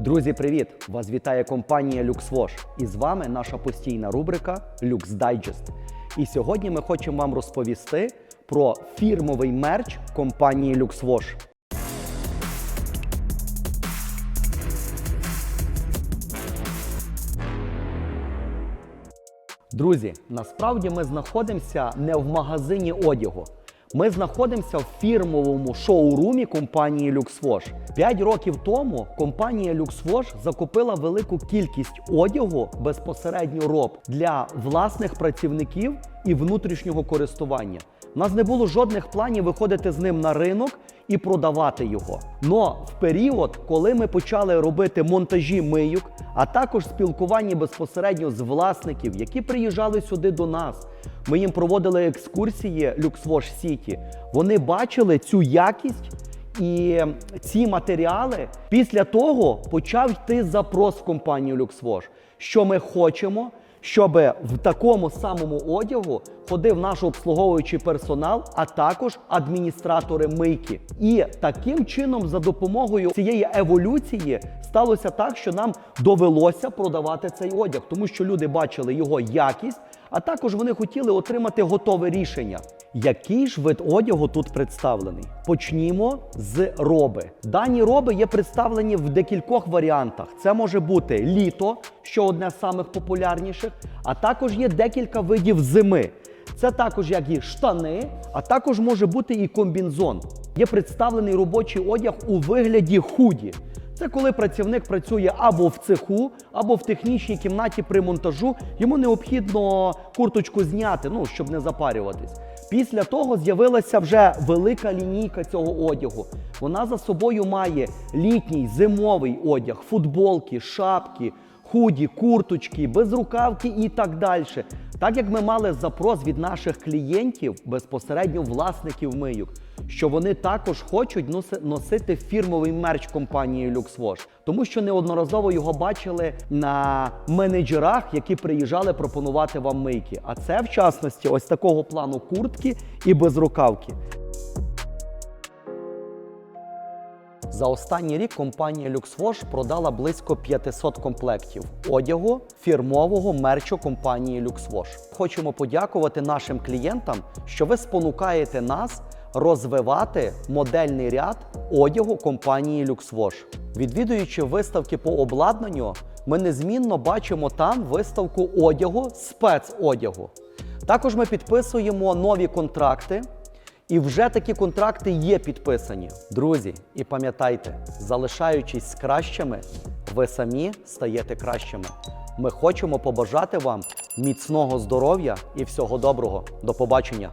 Друзі, привіт! Вас вітає компанія LuxWash. І з вами наша постійна рубрика Lux Digest. І сьогодні ми хочемо вам розповісти про фірмовий мерч компанії LuxWash. Друзі, насправді ми знаходимося не в магазині одягу. Ми знаходимося в фірмовому шоурумі компанії LuxWash. П'ять років тому компанія LuxWash закупила велику кількість одягу безпосередньо роб для власних працівників і внутрішнього користування. У нас не було жодних планів виходити з ним на ринок і продавати його. Но в період, коли ми почали робити монтажі мийок, а також спілкування безпосередньо з власників, які приїжджали сюди до нас. Ми їм проводили екскурсії LuxWash City. Вони бачили цю якість і ці матеріали. Після того почав йти запрос в компанію LuxWash, що ми хочемо, щоб в такому самому одягу ходив наш обслуговуючий персонал, а також адміністратори мийки. І таким чином, за допомогою цієї еволюції, сталося так, що нам довелося продавати цей одяг, тому що люди бачили його якість, а також вони хотіли отримати готове рішення. Який ж вид одягу тут представлений? Почнімо з роби. Дані роби є представлені в декількох варіантах. Це може бути літо, що одне з самих популярніших, а також є декілька видів зими. Це також як і штани, а також може бути і комбінзон. Є представлений робочий одяг у вигляді худі. Це коли працівник працює або в цеху, або в технічній кімнаті при монтажу. Йому необхідно курточку зняти, ну щоб не запарюватись. Після того з'явилася вже велика лінійка цього одягу. Вона за собою має літній зимовий одяг, футболки, шапки, худі, курточки, безрукавки і так далі. Так як ми мали запрос від наших клієнтів, безпосередньо власників мийок, що вони також хочуть носи- носити фірмовий мерч компанії LuxWash, тому що неодноразово його бачили на менеджерах, які приїжджали пропонувати вам мийки. А це в частності ось такого плану куртки і безрукавки. За останній рік компанія LuxWash продала близько 500 комплектів одягу фірмового мерчу компанії LuxWash. Хочемо подякувати нашим клієнтам, що ви спонукаєте нас розвивати модельний ряд одягу компанії LuxWash. Відвідуючи виставки по обладнанню, ми незмінно бачимо там виставку одягу, спецодягу. Також ми підписуємо нові контракти. І вже такі контракти є підписані. Друзі, і пам'ятайте, залишаючись кращими, ви самі стаєте кращими. Ми хочемо побажати вам міцного здоров'я і всього доброго. До побачення!